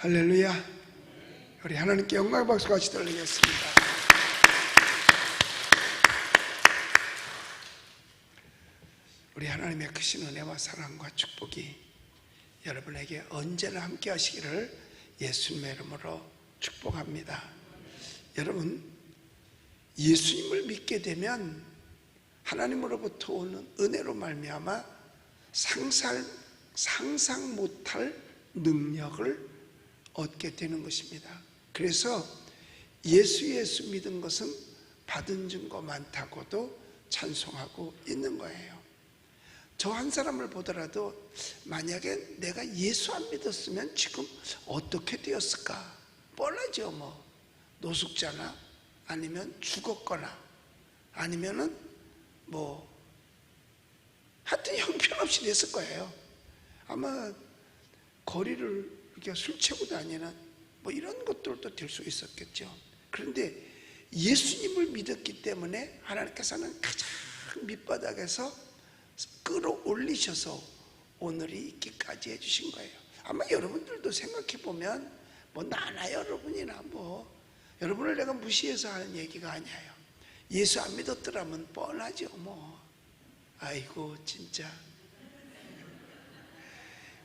할렐루야. 우리 하나님께 영광의 박수 같이 돌리겠습니다. 우리 하나님의 크신 은혜와 사랑과 축복이 여러분에게 언제나 함께 하시기를 예수님의 이름으로 축복합니다. 여러분, 예수님을 믿게 되면 하나님으로부터 오는 은혜로 말미암아 상상 상상 못할 능력을 얻게 되는 것입니다. 그래서 예수 예수 믿은 것은 받은 증거 많다고도 찬송하고 있는 거예요. 저 한 사람을 보더라도 만약에 내가 예수 안 믿었으면 지금 어떻게 되었을까? 뻔하죠, 뭐. 노숙자나 아니면 죽었거나 아니면은 뭐 하여튼 형편없이 됐을 거예요. 아마 거리를 이렇게 술 채고 다니는 뭐 이런 것들도 될 수 있었겠죠. 그런데 예수님을 믿었기 때문에 하나님께서는 가장 밑바닥에서 끌어올리셔서 오늘이 있기까지 해주신 거예요. 아마 여러분들도 생각해 보면 뭐 나나 여러분이나 뭐 여러분을 내가 무시해서 하는 얘기가 아니에요. 예수 안 믿었더라면 뻔하죠 뭐. 아이고 진짜.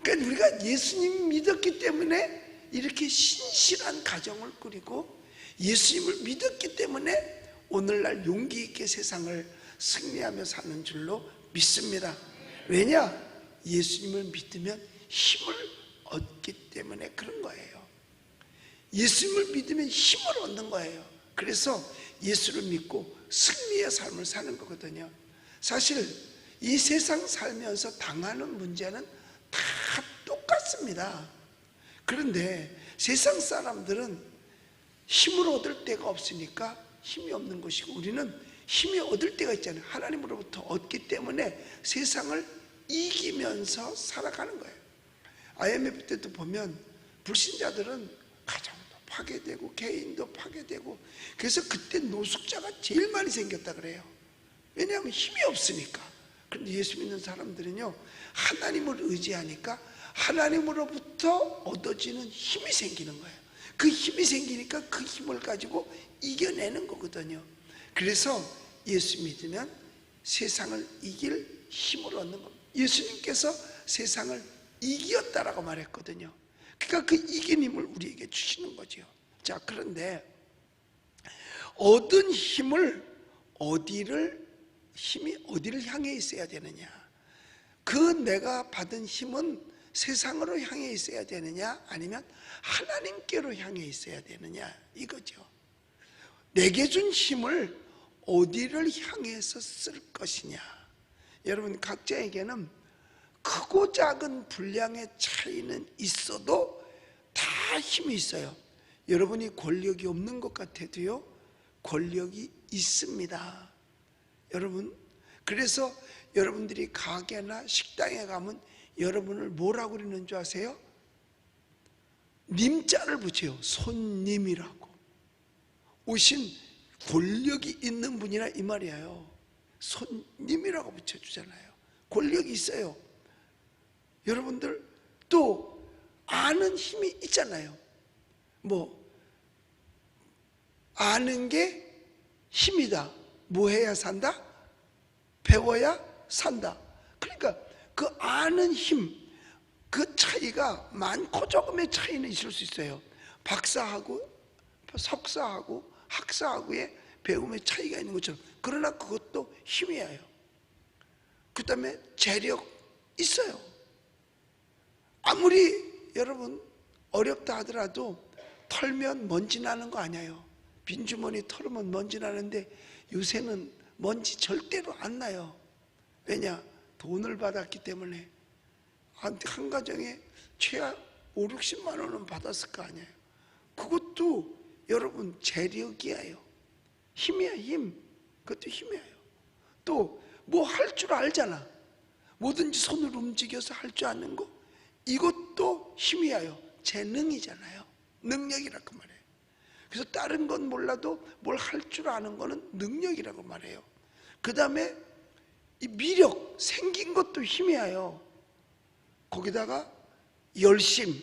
그러니까 우리가 예수님 믿었기 때문에 이렇게 신실한 가정을 꾸리고 예수님을 믿었기 때문에 오늘날 용기 있게 세상을 승리하며 사는 줄로 믿습니다. 왜냐? 예수님을 믿으면 힘을 얻기 때문에 그런 거예요. 예수님을 믿으면 힘을 얻는 거예요. 그래서 예수를 믿고 승리의 삶을 사는 거거든요. 사실 이 세상 살면서 당하는 문제는 다 똑같습니다. 그런데 세상 사람들은 힘을 얻을 데가 없으니까 힘이 없는 것이고 우리는 힘이 얻을 때가 있잖아요. 하나님으로부터 얻기 때문에 세상을 이기면서 살아가는 거예요. IMF 때도 보면 불신자들은 가정도 파괴되고 개인도 파괴되고 그래서 그때 노숙자가 제일 많이 생겼다 그래요. 왜냐하면 힘이 없으니까. 그런데 예수 믿는 사람들은요 하나님을 의지하니까 하나님으로부터 얻어지는 힘이 생기는 거예요. 그 힘이 생기니까 그 힘을 가지고 이겨내는 거거든요. 그래서 예수 믿으면 세상을 이길 힘을 얻는 겁니다. 예수님께서 세상을 이겼다라고 말했거든요. 그러니까 그 이긴 힘을 우리에게 주시는 거죠. 자, 그런데 얻은 힘을 어디를 힘이 어디를 향해 있어야 되느냐? 그 내가 받은 힘은 세상으로 향해 있어야 되느냐? 아니면 하나님께로 향해 있어야 되느냐? 이거죠. 내게 준 힘을 어디를 향해서 쓸 것이냐? 여러분 각자에게는 크고 작은 분량의 차이는 있어도 다 힘이 있어요. 여러분이 권력이 없는 것 같아도요, 권력이 있습니다. 여러분, 그래서 여러분들이 가게나 식당에 가면 여러분을 뭐라고 그러는 줄 아세요? 님자를 붙여요. 손님이라고. 오신 권력이 있는 분이라 이 말이에요. 손님이라고 붙여주잖아요. 권력이 있어요. 여러분들 또 아는 힘이 있잖아요. 뭐 아는 게 힘이다. 뭐 해야 산다? 배워야 산다. 그러니까 그 아는 힘, 그 차이가 많고 조금의 차이는 있을 수 있어요. 박사하고 석사하고 학사하고의 배움의 차이가 있는 것처럼 그러나 그것도 힘이에요. 그 다음에 재력 있어요. 아무리 여러분 어렵다 하더라도 털면 먼지 나는 거 아니에요. 빈주머니 털으면 먼지 나는데 요새는 먼지 절대로 안 나요. 왜냐? 돈을 받았기 때문에 한, 한 가정에 최하 5, 60만 원은 받았을 거 아니에요. 그것도 여러분 재력이에요. 힘이야 힘. 그것도 힘이에요. 또 뭐 할 줄 알잖아. 뭐든지 손을 움직여서 할 줄 아는 거. 이것도 힘이에요. 재능이잖아요. 능력이라고 말해요. 그래서 다른 건 몰라도 뭘 할 줄 아는 거는 능력이라고 말해요. 그 다음에 이 미력, 생긴 것도 힘이에요. 거기다가 열심,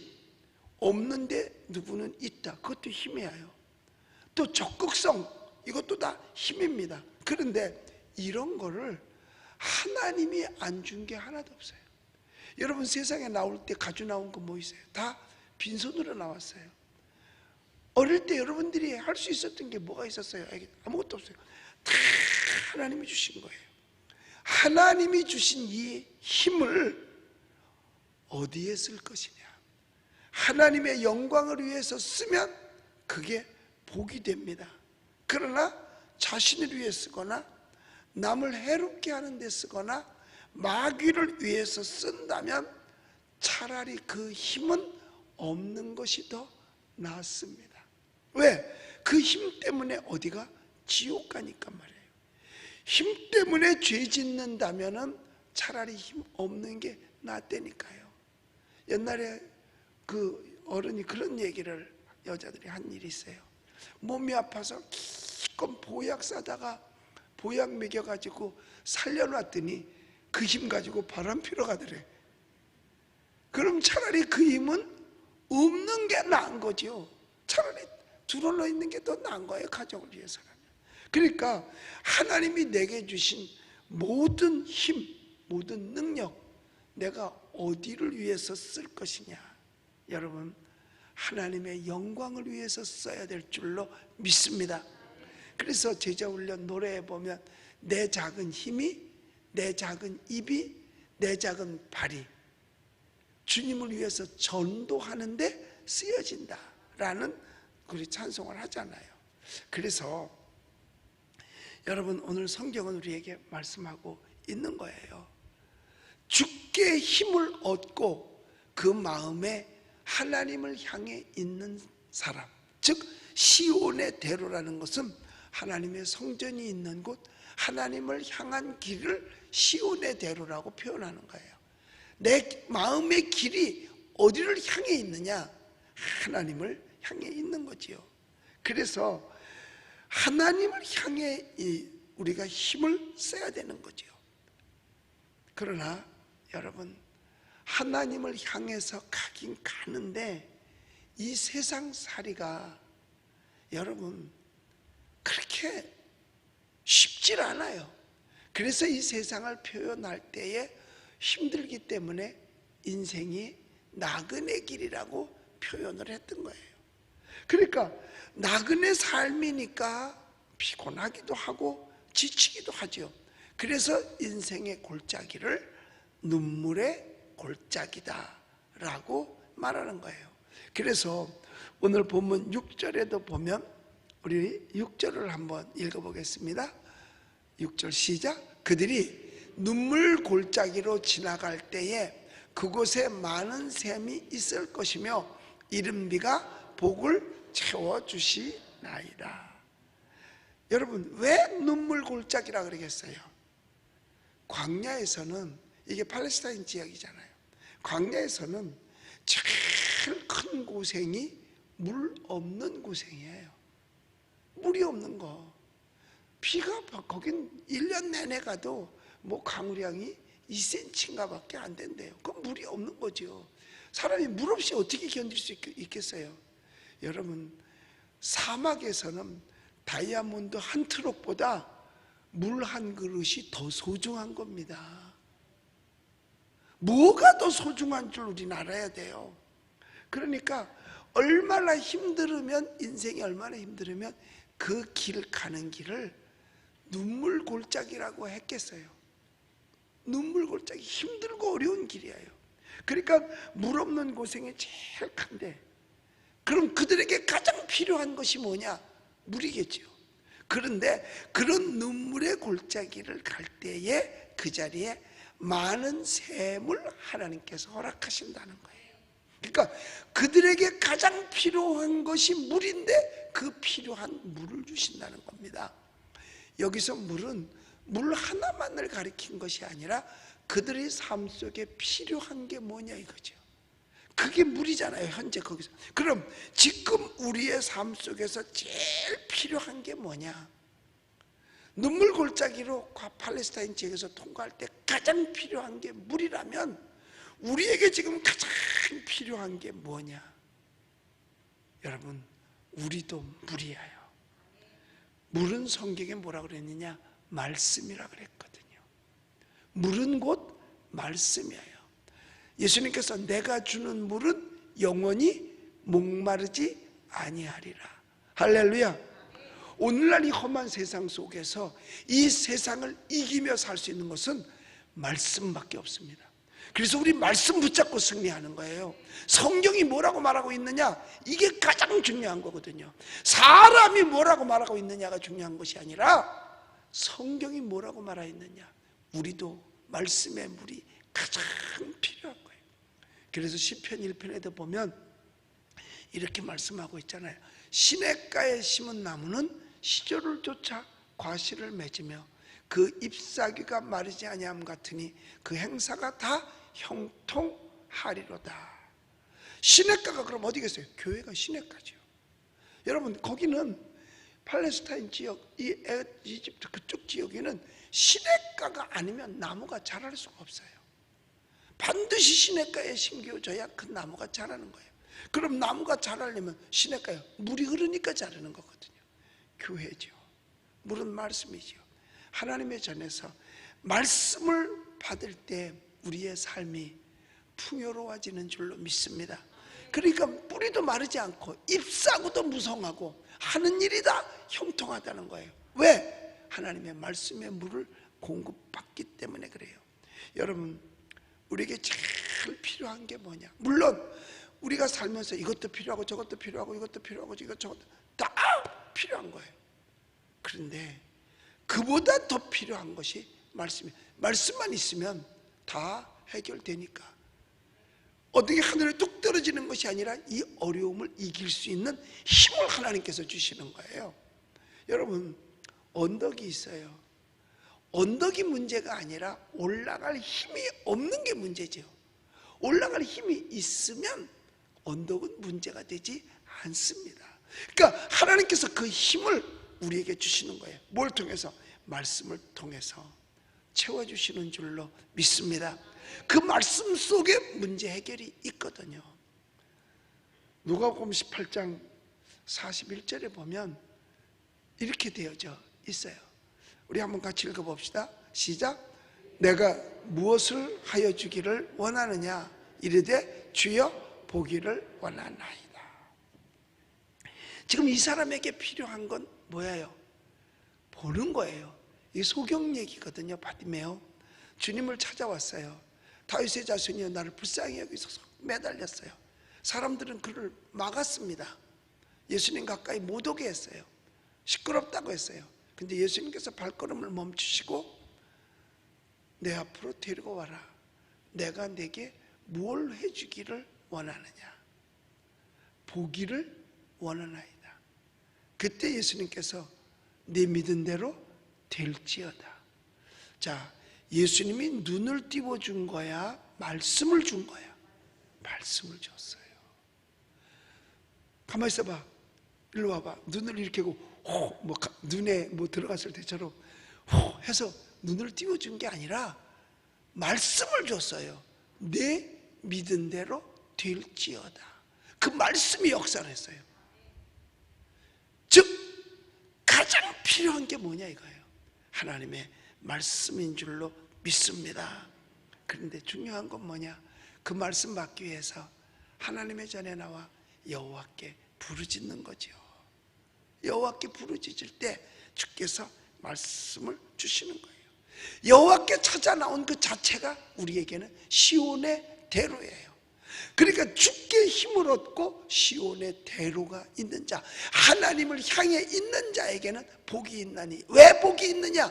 없는데 누구는 있다. 그것도 힘이에요. 또 적극성 이것도 다 힘입니다. 그런데 이런 거를 하나님이 안 준 게 하나도 없어요. 여러분 세상에 나올 때 가져 나온 거 뭐 있어요? 다 빈손으로 나왔어요. 어릴 때 여러분들이 할 수 있었던 게 뭐가 있었어요? 아무것도 없어요. 다 하나님이 주신 거예요. 하나님이 주신 이 힘을 어디에 쓸 것이냐? 하나님의 영광을 위해서 쓰면 그게 복이 됩니다. 그러나 자신을 위해 쓰거나 남을 해롭게 하는 데 쓰거나 마귀를 위해서 쓴다면 차라리 그 힘은 없는 것이 더 낫습니다. 왜? 그 힘 때문에 어디가 지옥 가니까 말이에요. 힘 때문에 죄 짓는다면은 차라리 힘 없는 게 낫다니까요. 옛날에 그 어른이 그런 얘기를 여자들이 한 일이 있어요. 몸이 아파서 기껏 보약 사다가 보약 먹여가지고 살려놨더니 그 힘 가지고 바람 피러 가더래. 그럼 차라리 그 힘은 없는 게 나은 거죠. 차라리 둘러러 있는 게 더 나은 거예요. 가정을 위해서라면. 그러니까 하나님이 내게 주신 모든 힘, 모든 능력, 내가 어디를 위해서 쓸 것이냐. 여러분, 하나님의 영광을 위해서 써야 될 줄로 믿습니다. 그래서 제자훈련 노래에 보면 내 작은 힘이, 내 작은 입이, 내 작은 발이 주님을 위해서 전도하는데 쓰여진다 라는 우리 찬송을 하잖아요. 그래서 여러분 오늘 성경은 우리에게 말씀하고 있는 거예요. 죽게 힘을 얻고 그 마음에 하나님을 향해 있는 사람, 즉 시온의 대로라는 것은 하나님의 성전이 있는 곳, 하나님을 향한 길을 시온의 대로라고 표현하는 거예요. 내 마음의 길이 어디를 향해 있느냐? 하나님을 향해 있는 거지요. 그래서 하나님을 향해 우리가 힘을 써야 되는 거지요. 그러나 여러분 하나님을 향해서 가긴 가는데 이 세상 살이가 여러분 그렇게 쉽질 않아요. 그래서 이 세상을 표현할 때에 힘들기 때문에 인생이 나그네 길이라고 표현을 했던 거예요. 그러니까 나그네 삶이니까 피곤하기도 하고 지치기도 하죠. 그래서 인생의 골짜기를 눈물의 골짜기다라고 말하는 거예요. 그래서 오늘 본문 6절에도 보면 우리 6절을 한번 읽어보겠습니다. 6절 시작. 그들이 눈물 골짜기로 지나갈 때에 그곳에 많은 샘이 있을 것이며 이른비가 복을 채워주시나이다. 여러분 왜 눈물 골짜기라 그러겠어요? 광야에서는 이게 팔레스타인 지역이잖아요. 광야에서는 제일 큰 고생이 물 없는 고생이에요. 물이 없는 거. 비가 거긴 1년 내내 가도 뭐 강우량이 2cm인가 밖에 안 된대요. 그건 물이 없는 거죠. 사람이 물 없이 어떻게 견딜 수 있겠어요? 여러분, 사막에서는 다이아몬드 한 트럭보다 물 한 그릇이 더 소중한 겁니다. 뭐가 더 소중한 줄 우리는 알아야 돼요. 그러니까 얼마나 힘들으면 인생이 얼마나 힘들으면 그 길 가는 길을 눈물 골짜기라고 했겠어요. 눈물 골짜기 힘들고 어려운 길이에요. 그러니까 물 없는 고생이 제일 큰데 그럼 그들에게 가장 필요한 것이 뭐냐? 물이겠죠. 그런데 그런 눈물의 골짜기를 갈 때에 그 자리에 많은 샘을 하나님께서 허락하신다는 거예요. 그러니까 그들에게 가장 필요한 것이 물인데 그 필요한 물을 주신다는 겁니다. 여기서 물은 물 하나만을 가리킨 것이 아니라 그들의 삶 속에 필요한 게 뭐냐 이거죠. 그게 물이잖아요, 현재 거기서. 그럼 지금 우리의 삶 속에서 제일 필요한 게 뭐냐? 눈물 골짜기로 팔레스타인 지역에서 통과할 때 가장 필요한 게 물이라면 우리에게 지금 가장 필요한 게 뭐냐? 여러분 우리도 물이에요. 물은 성경에 뭐라 그랬느냐? 말씀이라 그랬거든요. 물은 곧 말씀이에요. 예수님께서 내가 주는 물은 영원히 목마르지 아니하리라. 할렐루야. 오늘날 이 험한 세상 속에서 이 세상을 이기며 살 수 있는 것은 말씀밖에 없습니다. 그래서 우리 말씀 붙잡고 승리하는 거예요. 성경이 뭐라고 말하고 있느냐? 이게 가장 중요한 거거든요. 사람이 뭐라고 말하고 있느냐가 중요한 것이 아니라 성경이 뭐라고 말하고 있느냐? 우리도 말씀의 물이 가장 필요한 거예요. 그래서 시편 1편에도 보면 이렇게 말씀하고 있잖아요. 시냇가에 심은 나무는 시절을 쫓아 과실을 맺으며 그 잎사귀가 마르지 아니함 같으니 그 행사가 다 형통하리로다. 시냇가가 그럼 어디겠어요? 교회가 시냇가죠. 여러분 거기는 팔레스타인 지역, 이 에- 이집트 그쪽 지역에는 시냇가가 아니면 나무가 자랄 수가 없어요. 반드시 시냇가에 심겨져야 그 나무가 자라는 거예요. 그럼 나무가 자라려면 시냇가에 물이 흐르니까 자라는 거거든요. 교회죠. 물은 말씀이죠. 하나님의 전에서 말씀을 받을 때 우리의 삶이 풍요로워지는 줄로 믿습니다. 그러니까 뿌리도 마르지 않고 잎사구도 무성하고 하는 일이 다 형통하다는 거예요. 왜? 하나님의 말씀의 물을 공급받기 때문에 그래요. 여러분, 우리에게 제일 필요한 게 뭐냐? 물론 우리가 살면서 이것도 필요하고 저것도 필요하고 이것도 필요하고 이것 저것도 다 필요한 거예요. 그런데 그보다 더 필요한 것이 말씀이 말씀만 있으면 다 해결되니까 어떻게 하늘에 뚝 떨어지는 것이 아니라 이 어려움을 이길 수 있는 힘을 하나님께서 주시는 거예요. 여러분 언덕이 있어요. 언덕이 문제가 아니라 올라갈 힘이 없는 게 문제죠. 올라갈 힘이 있으면 언덕은 문제가 되지 않습니다. 그러니까 하나님께서 그 힘을 우리에게 주시는 거예요. 뭘 통해서? 말씀을 통해서 채워주시는 줄로 믿습니다. 그 말씀 속에 문제 해결이 있거든요. 누가복음 18장 41절에 보면 이렇게 되어져 있어요. 우리 한번 같이 읽어봅시다. 시작. 내가 무엇을 하여 주기를 원하느냐? 이르되 주여 보기를 원하나이다. 지금 이 사람에게 필요한 건 뭐예요? 보는 거예요. 이 소경 얘기거든요. 바디메오. 주님을 찾아왔어요. 다윗의 자손이여 나를 불쌍히 여기소서 매달렸어요. 사람들은 그를 막았습니다. 예수님 가까이 못 오게 했어요. 시끄럽다고 했어요. 근데 예수님께서 발걸음을 멈추시고 내 앞으로 데리고 와라. 내가 내게 뭘 해주기를 원하느냐? 보기를 원하나이다. 그때 예수님께서 내 믿은 대로 될지어다. 자, 예수님이 눈을 띄워준 거야? 말씀을 준 거야? 말씀을 줬어요. 가만히 있어봐. 일로 와봐. 눈을 이렇게 하고, 호, 뭐, 가- 눈에 뭐 들어갔을 때처럼, 호 해서 눈을 띄워준 게 아니라, 말씀을 줬어요. 내 믿은 대로 될지어다. 그 말씀이 역사를 했어요. 즉, 가장 필요한 게 뭐냐 이거예요. 하나님의 말씀인 줄로 믿습니다. 그런데 중요한 건 뭐냐? 그 말씀 받기 위해서 하나님의 전에 나와 여호와께 부르짖는 거죠. 여호와께 부르짖을 때 주께서 말씀을 주시는 거예요. 여호와께 찾아 나온 그 자체가 우리에게는 시온의 대로예요. 그러니까 주께 힘을 얻고 시온의 대로가 있는 자, 하나님을 향해 있는 자에게는 복이 있나니 왜 복이 있느냐?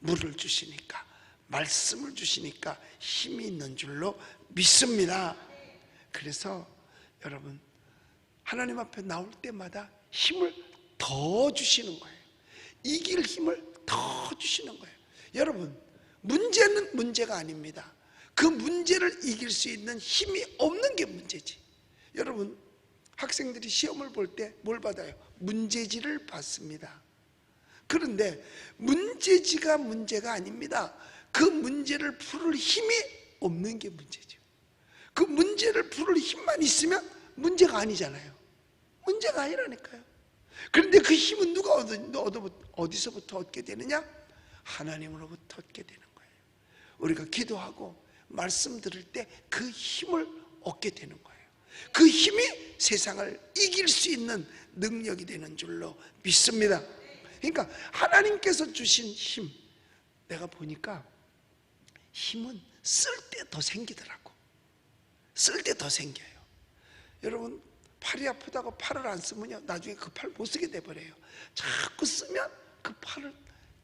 물을 주시니까 말씀을 주시니까 힘이 있는 줄로 믿습니다. 그래서 여러분 하나님 앞에 나올 때마다 힘을 더 주시는 거예요. 이길 힘을 더 주시는 거예요. 여러분, 문제는 문제가 아닙니다. 그 문제를 이길 수 있는 힘이 없는 게 문제지. 여러분, 학생들이 시험을 볼 때 뭘 받아요? 문제지를 받습니다. 그런데 문제지가 문제가 아닙니다. 그 문제를 풀을 힘이 없는 게 문제죠. 그 문제를 풀을 힘만 있으면 문제가 아니잖아요. 문제가 아니라니까요. 그런데 그 힘은 누가 얻어, 어디서부터 얻게 되느냐? 하나님으로부터 얻게 되는 거예요. 우리가 기도하고 말씀 들을 때 그 힘을 얻게 되는 거예요. 그 힘이 세상을 이길 수 있는 능력이 되는 줄로 믿습니다. 그러니까 하나님께서 주신 힘, 내가 보니까 힘은 쓸 때 더 생기더라고. 쓸 때 더 생겨요. 여러분, 팔이 아프다고 팔을 안 쓰면요, 나중에 그 팔 못 쓰게 돼버려요. 자꾸 쓰면 그 팔을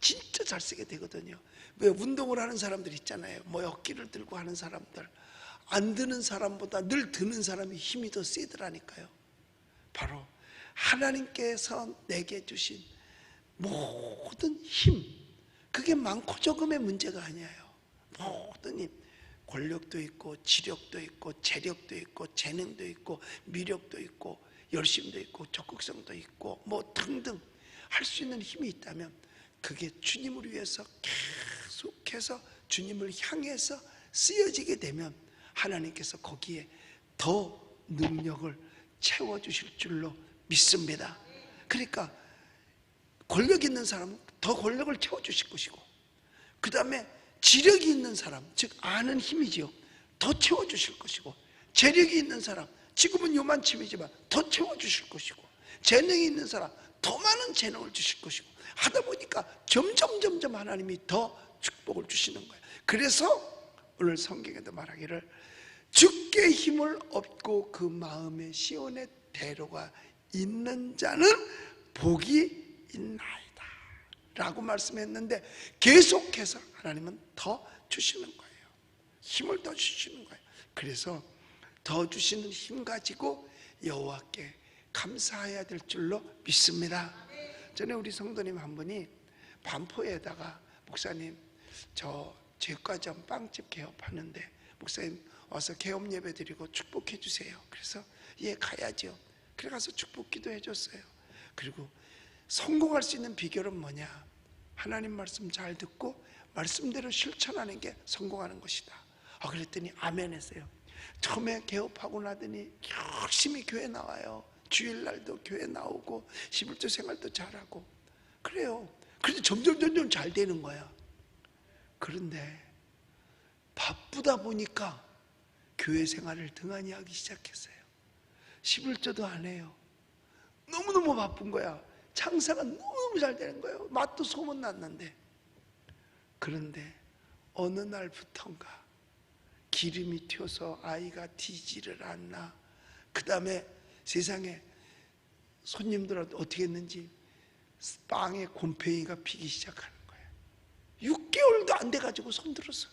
진짜 잘 쓰게 되거든요. 왜 운동을 하는 사람들 있잖아요. 뭐 어깨를 들고 하는 사람들. 안 드는 사람보다 늘 드는 사람이 힘이 더 세더라니까요. 바로 하나님께서 내게 주신 모든 힘, 그게 많고 적음의 문제가 아니에요. 모든 힘, 권력도 있고, 지력도 있고, 재력도 있고, 재능도 있고, 미력도 있고, 열심도 있고, 적극성도 있고, 뭐 등등 할 수 있는 힘이 있다면 그게 주님을 위해서 계속해서 주님을 향해서 쓰여지게 되면 하나님께서 거기에 더 능력을 채워주실 줄로 믿습니다. 그러니까 권력 있는 사람은 더 권력을 채워주실 것이고 그 다음에 지력이 있는 사람 즉 아는 힘이지요. 더 채워주실 것이고 재력이 있는 사람 지금은 요만침이지만 더 채워주실 것이고 재능이 있는 사람 더 많은 재능을 주실 것이고 하다 보니까 점점 점점 하나님이 더 축복을 주시는 거예요. 그래서 오늘 성경에도 말하기를 주께 힘을 얻고 그 마음의 시온의 대로가 있는 자는 복이 있나이다. 라고 말씀했는데 계속해서 하나님은 더 주시는 거예요 힘을 더 주시는 거예요 그래서 더 주시는 힘 가지고 여호와께 감사해야 될 줄로 믿습니다 전에 우리 성도님 한 분이 반포에다가 목사님 저 제과점 빵집 개업하는데 목사님 와서 개업 예배 드리고 축복해 주세요. 그래서 예 가야죠. 그래 가서 축복 기도해 줬어요. 그리고 성공할 수 있는 비결은 뭐냐? 하나님 말씀 잘 듣고 말씀대로 실천하는 게 성공하는 것이다. 아 그랬더니 아멘 했어요. 처음에 개업하고 나더니 열심히 교회 나와요. 주일날도 교회 나오고 11조 생활도 잘하고 그래요. 그래서 점점 점점 잘 되는 거야. 그런데 바쁘다 보니까 교회 생활을 등한히 하기 시작했어요. 11조도 안 해요. 너무너무 바쁜 거야. 장사가 너무너무 잘 되는 거예요. 맛도 소문났는데. 그런데 어느 날부턴가 기름이 튀어서 아이가 뒤지를 않나. 그 다음에 세상에 손님들 어떻게 했는지 빵에 곰팡이가 피기 시작하는 거예요. 6개월도 안 돼가지고 손들었어.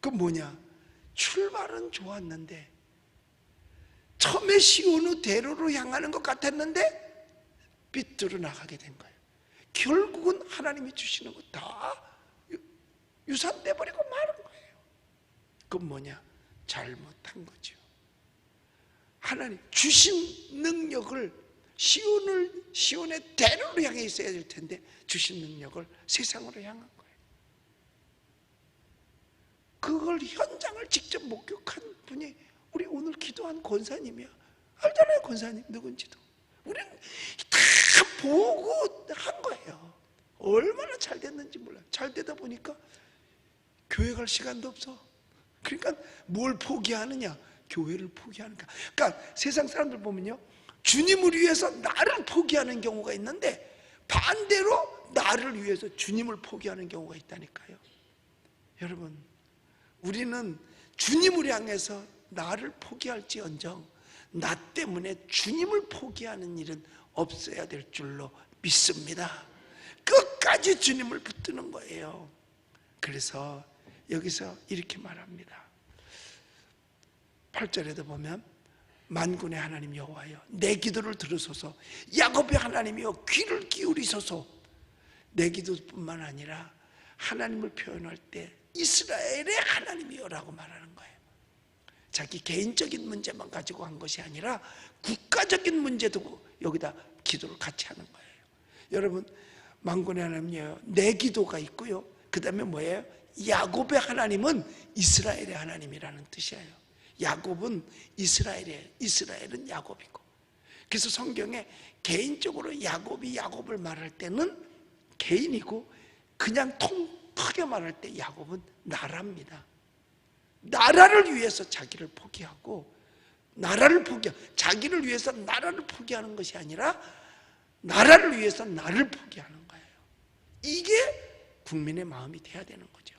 그 뭐냐? 출발은 좋았는데 처음에 시온의 대로로 향하는 것 같았는데 삐뚤어 나가게 된 거예요. 결국은 하나님이 주시는 거 다 유산돼 버리고 마는 거예요. 그건 뭐냐? 잘못한 거죠. 하나님 주신 능력을 시온을 시온의 대로로 향해 있어야 될 텐데 주신 능력을 세상으로 향한 거예요. 그걸 현장을 직접 목격한 분이 우리 오늘 기도한 권사님이야. 알잖아요, 권사님 누군지도. 우리는 다 보고 한 거예요. 얼마나 잘 됐는지 몰라. 잘 되다 보니까 교회 갈 시간도 없어. 그러니까 뭘 포기하느냐? 교회를 포기하는가. 그러니까 세상 사람들 보면요. 주님을 위해서 나를 포기하는 경우가 있는데 반대로 나를 위해서 주님을 포기하는 경우가 있다니까요. 여러분, 우리는 주님을 향해서 나를 포기할지언정 나 때문에 주님을 포기하는 일은 없어야 될 줄로 믿습니다. 끝까지 주님을 붙드는 거예요. 그래서 여기서 이렇게 말합니다. 8절에도 보면 만군의 하나님 여호와여 내 기도를 들으소서 야곱의 하나님이여 귀를 기울이소서 내 기도뿐만 아니라 하나님을 표현할 때 이스라엘의 하나님이여라고 말하는 거예요. 자기 개인적인 문제만 가지고 한 것이 아니라 국가적인 문제도 여기다 기도를 같이 하는 거예요. 여러분 만군의 하나님이여 내 기도가 있고요. 그 다음에 뭐예요? 야곱의 하나님은 이스라엘의 하나님이라는 뜻이에요. 야곱은 이스라엘이에요. 이스라엘은 야곱이고 그래서 성경에 개인적으로 야곱이 야곱을 말할 때는 개인이고 그냥 통 크게 말할 때 야곱은 나라입니다. 나라를 위해서 자기를 포기하고 나라를 포기 자기를 위해서 나라를 포기하는 것이 아니라 나라를 위해서 나를 포기하는 거예요. 이게 국민의 마음이 돼야 되는 거죠.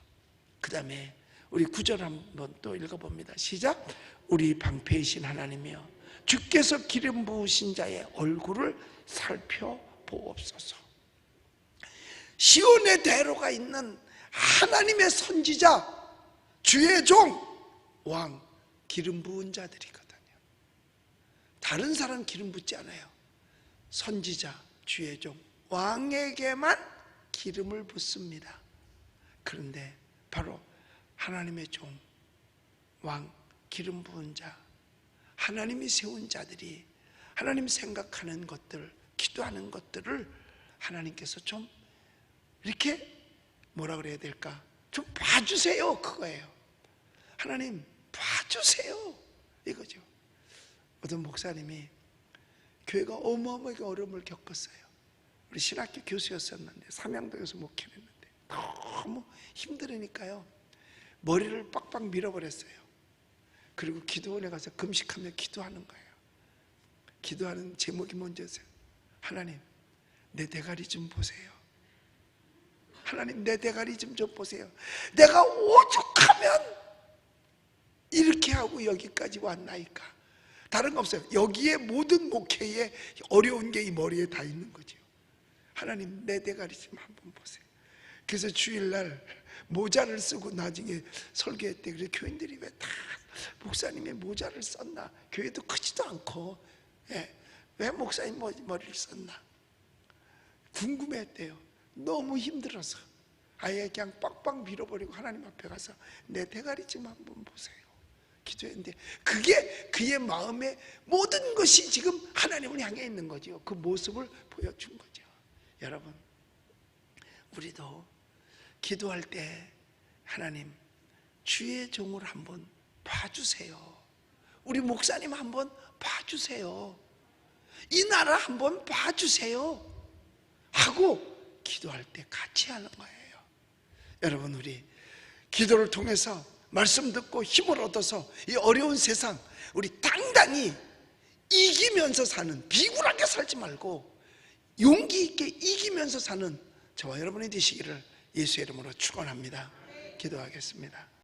그 다음에 우리 구절 한번 또 읽어 봅니다. 시작. 우리 방패이신 하나님이여 주께서 기름 부으신 자의 얼굴을 살펴보옵소서. 시온의 대로가 있는 하나님의 선지자 주의 종 왕 기름 부은 자들이거든요. 다른 사람 기름 붓지 않아요. 선지자 주의 종 왕에게만 기름을 붓습니다. 그런데 바로 하나님의 종 왕 기름 부은 자 하나님이 세운 자들이 하나님 생각하는 것들 기도하는 것들을 하나님께서 좀 이렇게 뭐라 그래야 될까? 좀 봐주세요. 그거예요. 하나님, 봐주세요. 이거죠. 어떤 목사님이 교회가 어마어마하게 어려움을 겪었어요. 우리 신학교 교수였었는데, 삼양동에서 목회했는데, 너무 힘들으니까요. 머리를 빡빡 밀어버렸어요. 그리고 기도원에 가서 금식하며 기도하는 거예요. 기도하는 제목이 뭔지였어요. 하나님, 내 대가리 좀 보세요. 하나님 내 대가리 좀 좀 보세요. 내가 오죽하면 하고 여기까지 왔나이까. 다른 거 없어요. 여기에 모든 목회에 어려운 게 이 머리에 다 있는 거죠. 하나님 내 대가리 좀 한번 보세요. 그래서 주일날 모자를 쓰고 나중에 설교했대. 그래 교인들이 왜 다 목사님의 모자를 썼나? 교회도 크지도 않고 예. 왜 목사님 머- 머리를 썼나? 궁금했대요. 너무 힘들어서 아예 그냥 빡빡 밀어버리고 하나님 앞에 가서 내 대가리 좀 한번 보세요. 기도했는데 그게 그의 마음의 모든 것이 지금 하나님을 향해 있는 거죠. 그 모습을 보여준 거죠. 여러분, 우리도 기도할 때 하나님 주의 종을 한번 봐주세요. 우리 목사님 한번 봐주세요. 이 나라 한번 봐주세요. 하고 기도할 때 같이 하는 거예요. 여러분 우리 기도를 통해서 말씀 듣고 힘을 얻어서 이 어려운 세상 우리 당당히 이기면서 사는 비굴하게 살지 말고 용기 있게 이기면서 사는 저와 여러분이 되시기를 예수의 이름으로 축원합니다. 기도하겠습니다.